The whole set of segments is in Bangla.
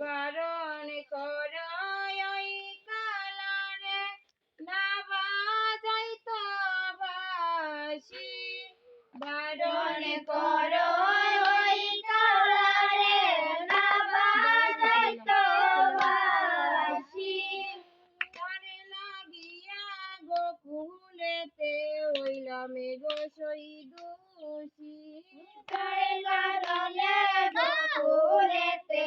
বরণ করয় কালারে না বাজাই তো বাসি বরণ করয় কালারে না বাজাই তো বাসি তারে লাগিয়া গোকুলেতে ওইলামে গো শহীদুষি তারে লাগলে গোকুলেতে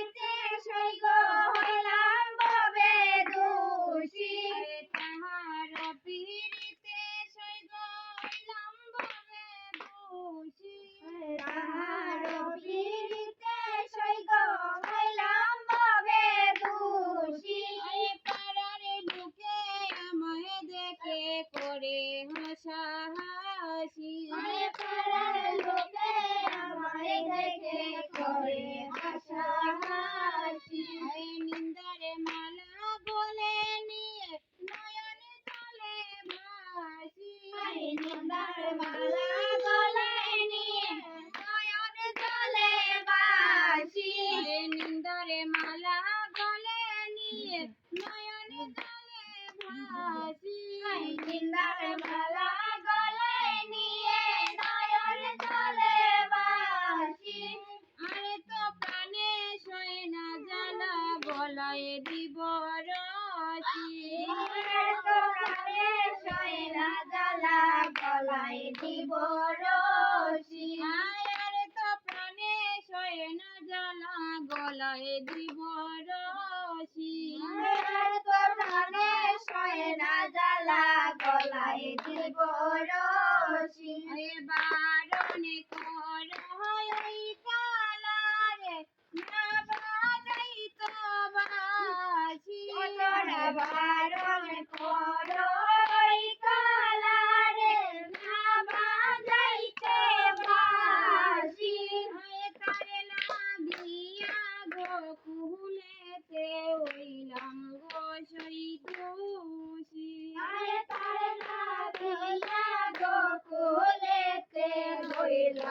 তোমায় দিব রসি আয়ার তো প্রাণে সয়ে না গলায় দিব রসি আয়ার তো প্রাণে সয়ে না গলায় দিব রসি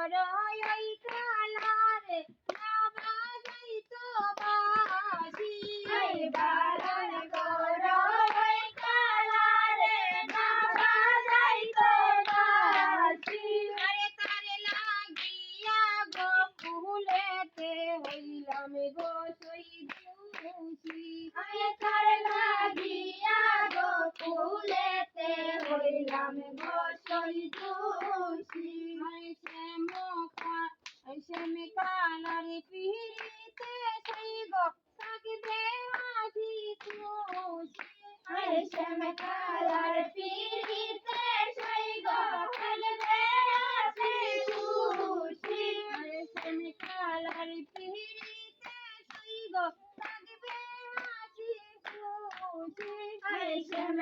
I don't know. সে মিকালার পিড়িতে সেই গো থাকবে আজি খুশি আরে শ্যাম কালার পিড়িতে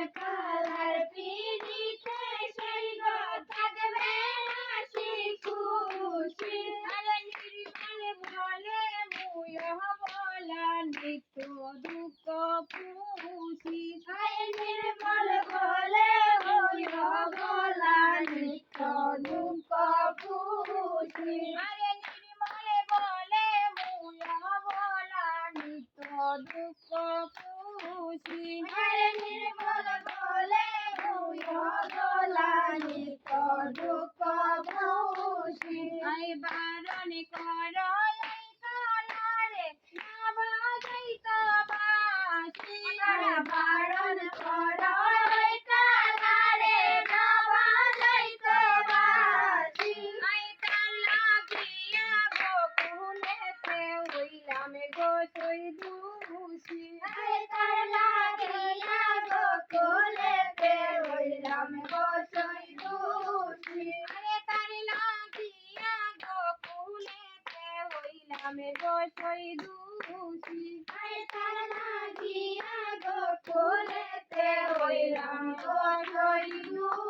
কালার পিড়িতে সেই গো থাকবে আসি খুশি আরে নির্মল বলে মুয় বলা নিত্য দুঃখ পুষি আরে নির্মল বলে হইল গলা নিত্য দুঃখ খুশি আরে নির্মল বলে মুয় বলা নিত্য দুঃখ পুষি আরে নির্মল বলে হইল গলা নিত্য দুঃখ খুশি আই বারণ কর এই কালারে না বাজাই তো বাসি তারা বারণ কর ওই কালারে না বাজাইতে বাঁশি। আই তালা দিয়া বকুলেতে হইলাম গো সই দুষি আরে তার লাগিয়া গোকুলেতে হইলাম বসই দোষী। আরে তার লাগিয়া বকুলেতে হইলাম গো সই দুষি তার লাগিয়া গোকুলেতে হইলাম বসই দোষী।